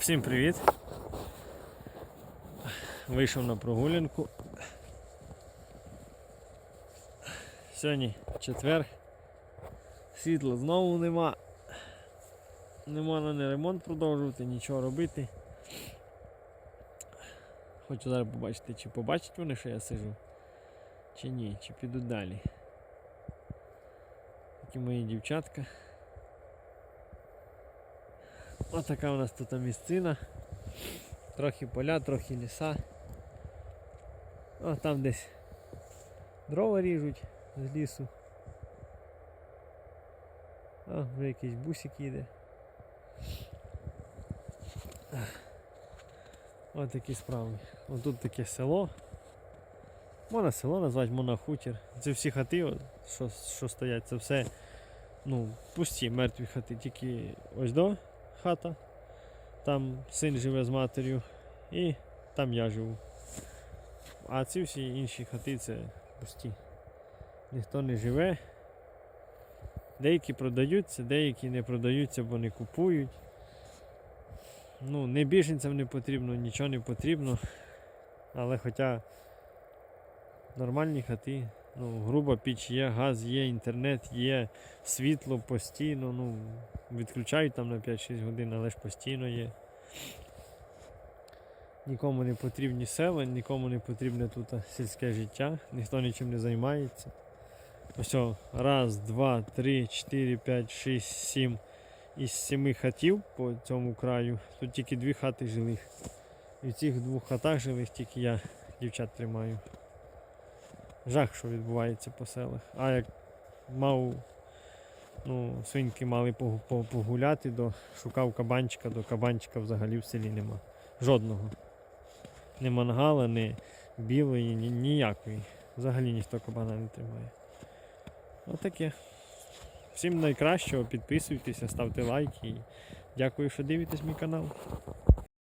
Всім привіт! Вийшов на прогулянку. Сьогодні четвер. Світла знову нема. Не можна не ремонт продовжувати, нічого робити. Хочу зараз побачити, чи побачать вони, що я сижу, чи ні, чи підуть далі. Такі мої дівчатка. Ось така у нас тут місцина. Трохи поля, трохи ліса. О, там десь дрова ріжуть з лісу. О, вже якийсь бусик їде. Ось такі справи. Ось тут таке село. Можна село назвати, можна хутір. Це всі хати, що, що стоять, це все ну, пусті, мертві хати, тільки ось до хата. Там син живе з матір'ю і там я живу. А ці всі інші хати це пусті. Ніхто не живе. Деякі продаються, деякі не продаються, бо не купують. Ну, не біженцям не потрібно, нічого не потрібно. Але хоча нормальні хати, ну, груба піч є, газ є, інтернет є, світло постійно, ну, відключають там на 5-6 годин, але ж постійно є. Нікому не потрібні села, нікому не потрібне тут сільське життя, ніхто нічим не займається. Ось, раз, два, три, чотири, п'ять, шість, сім. Із семи хатів по цьому краю. Тут тільки дві хати жилих. І в цих двох хатах жилих тільки я дівчат тримаю. Жах, що відбувається по селах. А як мав ну, свиньки мали погуляти, до, шукав кабанчика, до кабанчика взагалі в селі нема. Жодного. Ні мангала, ні білої, ні, ніякої. Взагалі ніхто кабана не тримає. Отаке. Всім найкращого, підписуйтеся, ставте лайки. Дякую, що дивитесь мій канал.